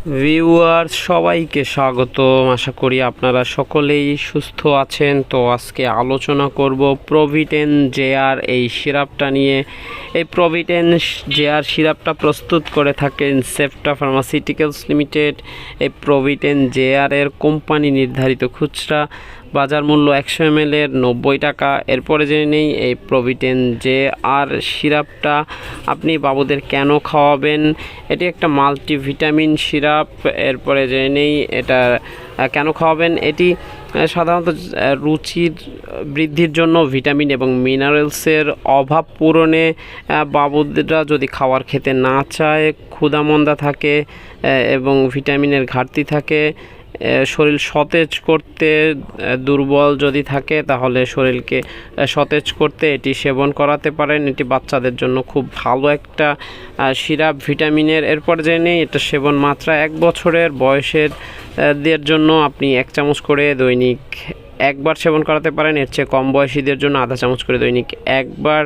Viewer সবাইকে স্বাগত আশা করি আপনারা সকলেই সুস্থ আছেন। তো আজকে আলোচনা করব প্রভিটেন জেয়ার এই সিরাপটা নিয়ে। এই প্রভিটেন জেয়ার সিরাপটা প্রস্তুত করে থাকেন সেফটা ফার্মাসিউটিক্যালস লিমিটেড এই প্রভিটেন জেয়ারের কোম্পানি নির্ধারিত খুচরা বাজার মূল্য একশো এম এর নব্বই টাকা। এরপরে জেনে নেই এই প্রভিটেন যে আর সিরাপটা আপনি বাবুদের কেন খাওয়াবেন? এটি একটা মাল্টিভিটামিন সিরাপ। এরপরে জেনে নেই এটা কেন খাওয়াবেন? এটি সাধারণত রুচির বৃদ্ধির জন্য ভিটামিন এবং মিনারেলসের অভাব পূরণে বাবুদেরা যদি খাবার খেতে না চায়, ক্ষুধামন্দা থাকে এবং ভিটামিনের ঘাটতি থাকে শরীর সতেজ করতে দুর্বল যদি থাকে, তাহলে শরীরকে সতেজ করতে এটি সেবন করাতে পারেন। এটি বাচ্চাদের জন্য খুব ভালো একটা সিরাপ, ভিটামিনের। এরপর যে নেই, এটা সেবন মাত্রা এক বছরের বয়সের দের জন্য আপনি এক চামচ করে দৈনিক একবার সেবন করাতে পারেন। এর চেয়ে কম বয়সীদের জন্য আধা চামচ করে দৈনিক একবার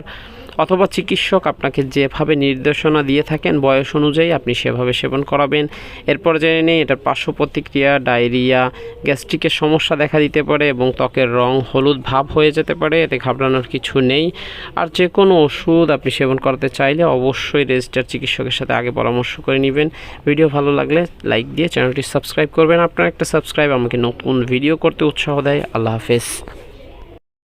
অথবা চিকিৎসক আপনাকে যেভাবে নির্দেশনা দিয়ে থাকেন বয়স অনুযায়ী আপনি সেভাবে সেবন করাবেন। এরপর জেনে নেই এটার পার্শ্ব প্রতিক্রিয়া, ডায়রিয়া, গ্যাস্ট্রিকের সমস্যা দেখা দিতে পারে এবং ত্বকের রং হলুদ ভাব হয়ে যেতে পারে, এতে ঘাবড়ানোর কিছু নেই। আর যে কোনো ওষুধ আপনি সেবন করাতে চাইলে অবশ্যই রেজিস্টার চিকিৎসকের সাথে আগে পরামর্শ করে নেবেন। ভিডিও ভালো লাগলে লাইক দিয়ে চ্যানেলটি সাবস্ক্রাইব করবেন। আপনার একটা সাবস্ক্রাইব আমাকে নতুন ভিডিও করতে উৎসাহ দেয়। আল্লাহ হাফেজ।